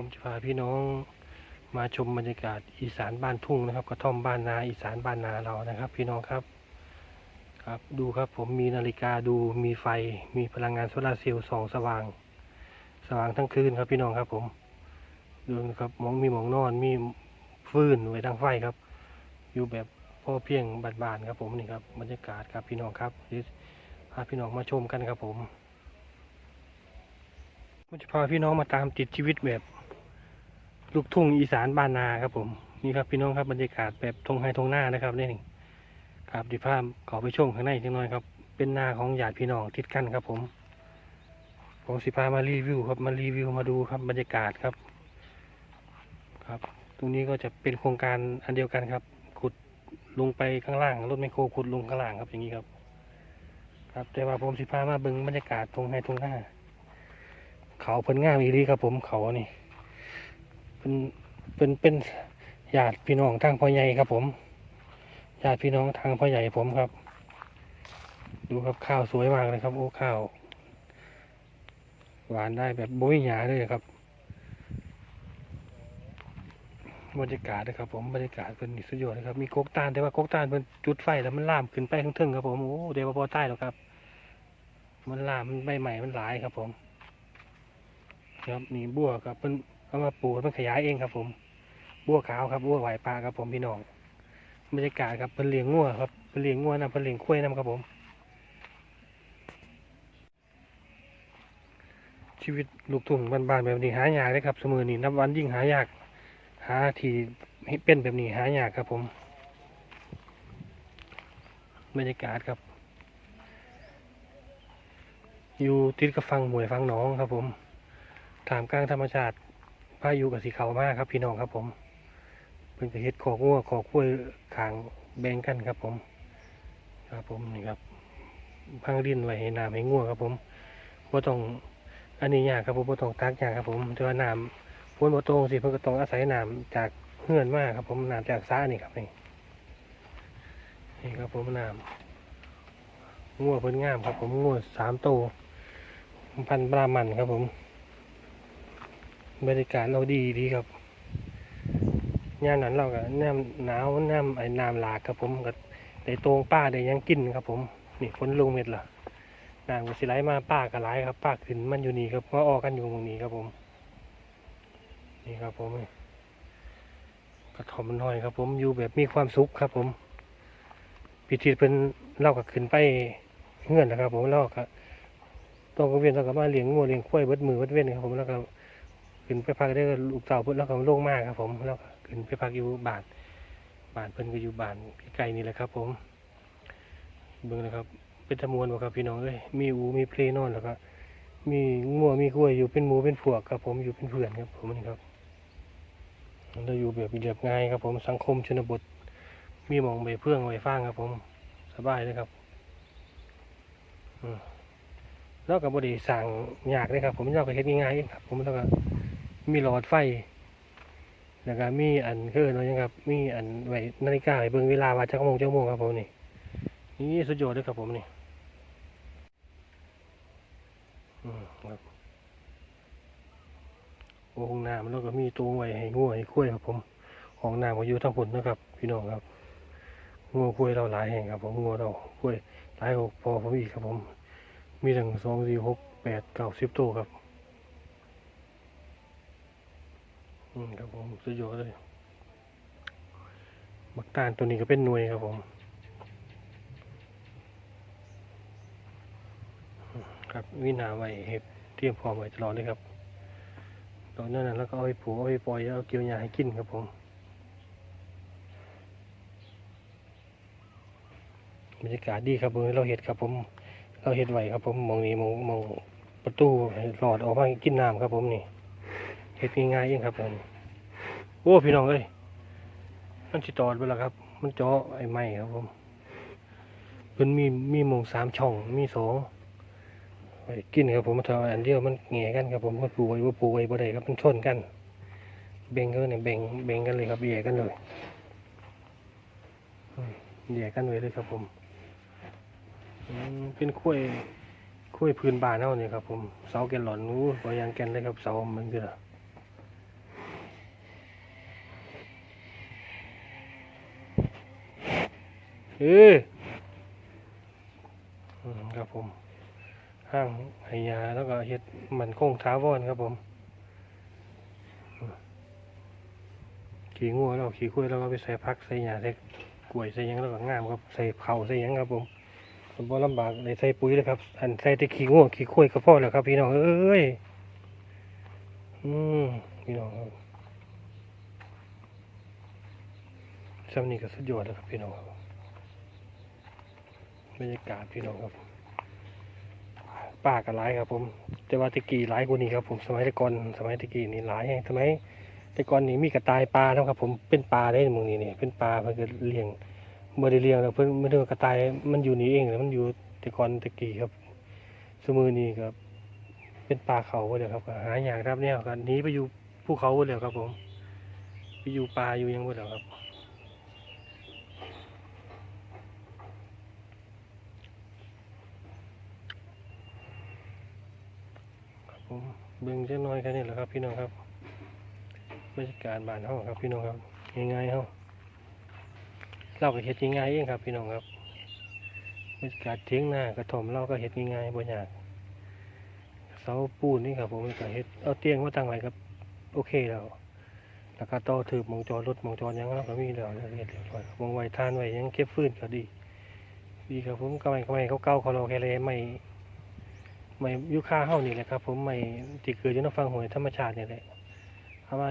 ผมจะพาพี่น้องมาชมบรรยากาศอีสานบ้านทุ่งนะครับกระท่อมบ้านนาอีสานบ้านนาเรานะครับ พี่น้องครับครับดูครับผมมีนาฬิกาดูมีไฟ มีพลังงานโซลาร์เซลล์ส่องสว่าง สว่างทั้งคืนครับพี่น้องครับผมดูนะครับมองมีหมองนอนมีฟืนไว้ทางไฟครับ อยู่แบบพ่อเพียงบานๆครับผมนี่ครับบรรยากาศครับพี่น้องครับพาพี่น้องมาชมกันครับผม ผมจะพาพี่น้องมาตามติดชีวิตแบบลูกทุ่งอีสานบ้านนาครับผมนี่ครับพี่น้องครับบรรยากาศแบบทงไฮทงหน้านะครับนี่ครับดิภาพขอไปชมข้างในจังหน่อยครับ เป็นนาของญาติพี่น้องติดกันครับ ผม ผมสิพามารีวิวครับมารีวิวมาดูครับบรรยากาศครับ ครับ ตรงนี้ก็จะเป็นโครงการอันเดียวกันครับ ขุดลงไปข้างล่างรถไมคโครขุดลงข้างล่างครับอย่างนี้ครับ ครับ แต่ว่าผมสิพามาเบิ่งบรรยากาศทงไฮทงหน้า เขาเพิ่นงามอีรีครับผมเขานี่เป็นเป็นเป็นญาติพี่น้องทางพ่อใหญ่ครับผมญาติพี่น้องทางพ่อใหญ่ผมครับ ดูครับข้าวสวยมากเลยครับ โอ้ข้าว หวานได้แบบโบยหยาเลยครับบรรยากาศนะครับผมบรรยากาศเป็นสุดยอดเลยครับมีโกกตาลแต่ว่าโกกตาลเป็นจุดไฟแล้วมันล่ามขึ้นไปข้งเทึงครับผมโอ้เดี๋ยวพอใต้แล้วครับ มันล่ามมันใบใหม่มันหลายครับผม ครับนี่บัวครับเพิ่นเอามาปลูกเพิ่นขยายเองครับ ผมบัวขาวครับบัวไหวปลาครับผมพี่น้องบรรยากาศครับเพิ่นเลี้ยงงัวครับเพิ่นเลี้ยงงัวนะเพิ่นเลี้ยงควายนํครับผม ชีวิตลูกทุ่งบ้านๆแบบนี้หายากเลยครับเสมอนี้นับวันยิ่งหายาก หาที่เป็นแบบนี้หายากครับผมบรรยากาศครับ อยู่ติดกับฟังหวยฟังหนองครับผม ถามกลางธรรมชาติพายุกับสีเขามากครับพี่น้องครับผมเป็นจะเฮ็ดขอกงัวขอกล้วยขางแบ่งกันครับผม ครับผมนี่ครับพังดินไว้ให้น้ำให้งัวครับผมว่าต้องอันนี้ยากครับผมว่าต้องตักยากครับผมแต่ว่าน้ำพ้นบ่ตรงสิเพิ่นก็ต้องอาศัยน้ำจากเฮือนมากครับผมน้ำจากสระนี่ครับนี่นี่ครับผมน้ำงัวเพิ่นงามครับผมงัวสามโตวพันธุ์บรามันครับผม บรรยากาศเราดีดีครับย่านนั้นเราก็น้ำหนาวน้ำไอ้น้ำหลากครับผมก็ได้ตรงป้าได้ยังกินครับ ผมนี่ฝนลงเม็ดละน้ำก็สิไหลมาป้าก็ไหลครับ ป้าขึ้นมันอยู่นี่ครับมาออกกันอยู่ตรงนี้ครับผม นี่ครับผมกระถอมน้อยครับ ผมอยู่แบบมีความสุขครับ ผมพิธีเป็นเล่าก็ขึ้นไปเงื่อนนะครับ ผมเล่าก็ต้องกเวียนเราก็มาเลี้ยงงัวเลี้ยงควายเบิดมือเบิดเว้นครับผมแล้วก็ ขึ้นไปพักได้ก็ลูกเต่าเพิ่นแล้วก็โล่งมากครับ ผมแล้วขึ้นไปพักอยู่บ้านบ้านเพิ่นก็อยู่บ้านใกล้ๆนี่แหละครับ ผมเบิ่งนะครับ เป็นตะมวนบ่ครับพี่น้องเอ้ยมีอูมีเพลนอนแล้วก็มีงัวมีกล้วยอยู่เป็นหมูเป็นพวกครับผมอยู่เป็นเพื่อนครับ ผมนี่ครับเราอยู่แบบเรียบง่ายครับ ผมสังคมชนบท มีมองใบเพื่องใบฟางครับ ผมสบายเลยครับแล้วก็บไดีสั่งยากเลยครับ ผมเราก็เฮ็ดง่ายๆเองครับ ผมแล้วก็ มีหลอดไฟแล้วก็มีอันคืออะไรนะครับ มีอันไว้นาฬิกาให้เบิ่งเวลาว่าจักโมงจักโมงครับผมนี่นี่สุดยอดเลยครับผมนี่อืมครับโอ่งน้ำแล้วก็มีตัวไว้ให้งัวให้คุ้ยครับผมห้องน้ำก็อยู่ทั้งผลนะครับ พี่น้องครับงัวคุ้ยเราหลายแห่งครับ ผมงัวเราคุ้ยหลายกพอผมอีกครับผม มีถึงสองสี่หกแปดเก้าสิบตัวครับ อืม ครับผมสุดยอดเลยบักตาลตัวนี้ก็เป็นหน่วยครับผม ครับวินาไว้เห็บเตรียมพร้อมไว้ตลอดเลยครับตอนนั้นแล้วก็เอาไปผูกเอาไปปล่อยเอาเกี่ยวหญ้าให้กินครับผมบรรยากาศดีครับผมเราเห็ดครับผม เราเห็ดไหวครับผมมองนี้มองมองประตูให้หลอดออกมากินน้ำครับผมนี่ เห็ดง่ายๆเองครับผมโอ้พี่น้องเอ้ยมันสิตอดไปแล้วครับ มันจาะไอ้ไม้ครับผมเพิ่นมีมีมงสามช่องมีสองไว้กินครับผมมาเท่าอันเดียวมันแง่กันครับผมมันปูไว้ว่าปูไว้บ่ได้ครับมันชนกันแบ่งกันเนี่ยแบ่งแบ่งกันเลยครับแยกกันเลยแยกกันไว้เลยครับผมเป็นกล้ยกล้ยพื้นบ้านเฮาเนี่ยครับผมเสาแกนหลอนนู้บ่ยางแกนเลยครับเสามันคือ เออครับผมห้างไหยาแล้วก็เฮ็ดมันโค้งท้าวอนครับผมขี่งัวแล้วขี่คุ้ยแล้วก็ไปใส่พักใส่หญ้าใส่กล้วยใส่ยังแล้วก็งามครับใส่เผาใส่ยังครับผมมันบ่ลำบากเลยใส่ปุ๋ยเลยครับ อันใส่ต่ขี้งัวขี้คุ้ยก็พอแล้วครับ พี่น้องเอ้ยอืมพี่น้องครับสำนี้ก็สุดยอดแล้วครับพี่น้องครับ บรรยากาศพี่น้องครับป่ากันหลายครับ ผมแต่ว่าตะกี้หลายกว่านี้ครับ ผมสมัยตะกอนสมัยตะกี้นี่หลายแห่งสมัยต่ก่อนนี่มีกระต่ายปลาครับ ผมเป็นปลาได้หมึงนี่นี่เป็นปลาเพิ่นก็เลี้ยงบ่ได้เลี้ยงแล้วเพิ่นไม่ได้กระต่ายมันอยู่นี่เองแล้วมันอยู่ต่ก่อนตะกี้ครับ สมือนี้ครับ เป็นปลาเขาเลยครับหาอย่างครับเนี่ยก็หนีไปอยู่ภูเขาเลยครับ ผม ไปอยู่ป่าอยู่ยังไปแล้วครับครับผมเบิ่งเล็กน้อยแค่นี้แหละครับ พี่น้องครับบรรยากาศบ้านเฮาครับ พี่น้องครับง่ายๆเฮาเราก็เฮ็ดง่ายเองครับ พี่น้องครับบรรยากาศเถียงหน้ากระท่อมเราก็เฮ็ดง่ายๆบ่ยากเสาปูนนี่ครับ ผมก็เฮ็ดเอาเตียงมาตั้งไว้ครับ โอเคแล้วแล้วก็ต่อถือมองจอรถมองจอยังเราก็มีแล้วเรียบร้อยมองไว้ทานไว้ยังเก็บฟื้นก็ดีดีครับผมก็ไม่ก็ไม่เขาเก่าเขาเราแค่เลยไม่ ไม่ยุค่าเฮานี่แหละครับ ผมไม่ที่เกิดอยู่ในฟังหวยธรรมชาตินี่แหละเอามา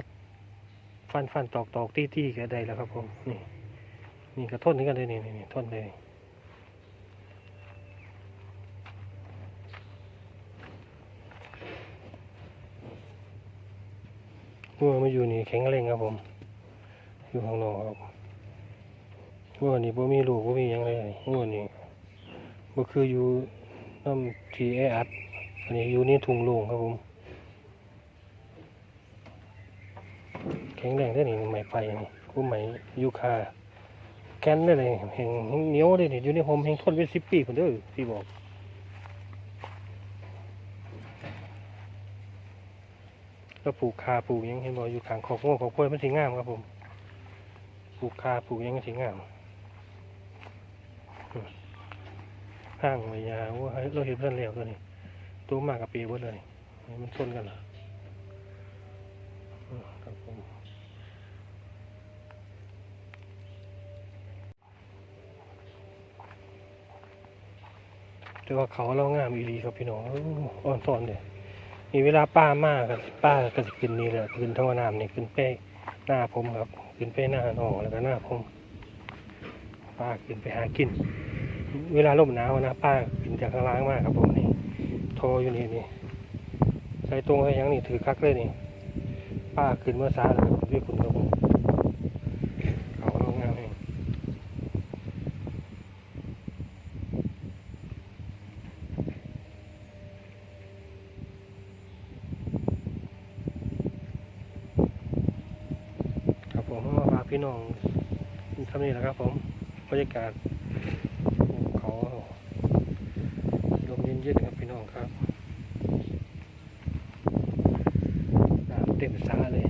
ฟันฟันตอกตอกตีตีก็ได้แล้วครับผมนี่ นี่ก็ทนถึงกันเลยนี่นี่นี่ทนเลยงัวมาอยู่นี่แข็งแรงครับผม อยู่ข้างนอกครับงัวนี่บ่มีลูกบ่มียังเลยงัวนี่บ่คืออยู่ น้ำทีแออัดอันนี้อยู่นี่ทุ่งล่งครับผมแข็งแรงได้นี่ไม้ไฟนี่กูไม้ยูคาแกนได้เลยแห่งเหนียวได้นี่อยู่ในโฮมแห่งทนเป็นสิบปีคนเด้อที่บอกก็ปลูกคาปลูกยังเห็นบอกอยู่ขางขอบง้อขอบกล้วยมันสีงามครับผมปลูกคาปลูกยังสีงามอืม ห้างไว้ยาว่าเราเห็นเพื่อนแล้วตัวนี้ตัวมากกับปีเบิดเลยมันชนกันเหรอครับผมแต่ว่าเขาเรางามอีหลีครับพี่น้องอ่อนซ่อนเลยมีเวลาป้ามากครับป้าก็จะขึ้นนี่แหละขึ้นท่อน้ำนี่ขึ้นไปหน้าผมครับขึ้นไปหน้าหนองแล้วก็หน้าผมป้าขึ้นไปหากิน เวลาลมหนาวนะป้าขึ้นจากข้างล่างมากครับผมนี่โทรอยู่นี่นี่ใส่ตรงใส่ยังนี่ถือคักเลยนี่ ป้าขึ้นเมื่อสาแล้วด้วยคุณครับผมเขาลงงามเองครับผมมาพาพี่น้องทำนี่แหละครับผมบรรยากาศภูเขาลมเย็นๆครับพี่น้องครับ น้ำเต็มสาเลย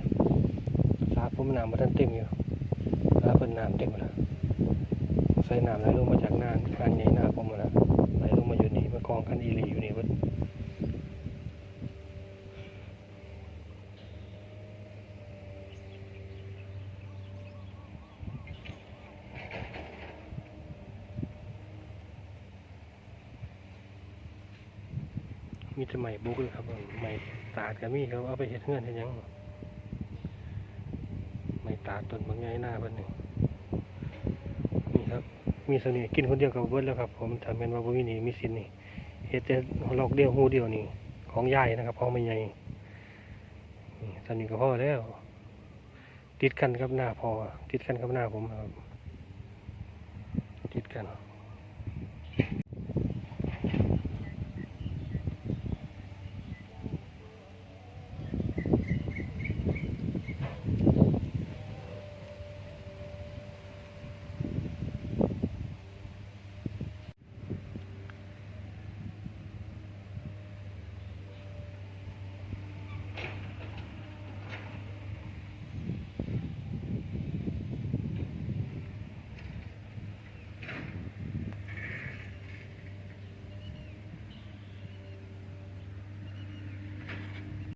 สาผมน้ำมาทันเต็มอยู่สาเป็นน้ำเต็มแล้วใส่น้ำไหลลงมาจากหน้าการใหญ่หน้าผมแล้วไหลลงมาอยู่นี่มากองกันอีหลีอยู่นี่เบิดมีแต่ไม้บุกเลยครับไม้ตาดก็มีครับเอาไปเฮ็ดเงื่อนเฮ็ดยังไม้ ตาต้นบางใหญ่หน้าบ้านหนึ่งนี่ครับ มีเสน่ห์กินคนเดียวกับเบิดแล้วครับ ผมถ้าแม่นว่าบ่มีหนี่มีสินนี่เฮเตลอกเดียวหูเดียวนี่ ของใหญ่นะครับของไม่ใหญ่นี่ตอนนี้ก็พอแล้ว ติดกันกับหน้าพอติดกันกับหน้าผมครับ ติดกัน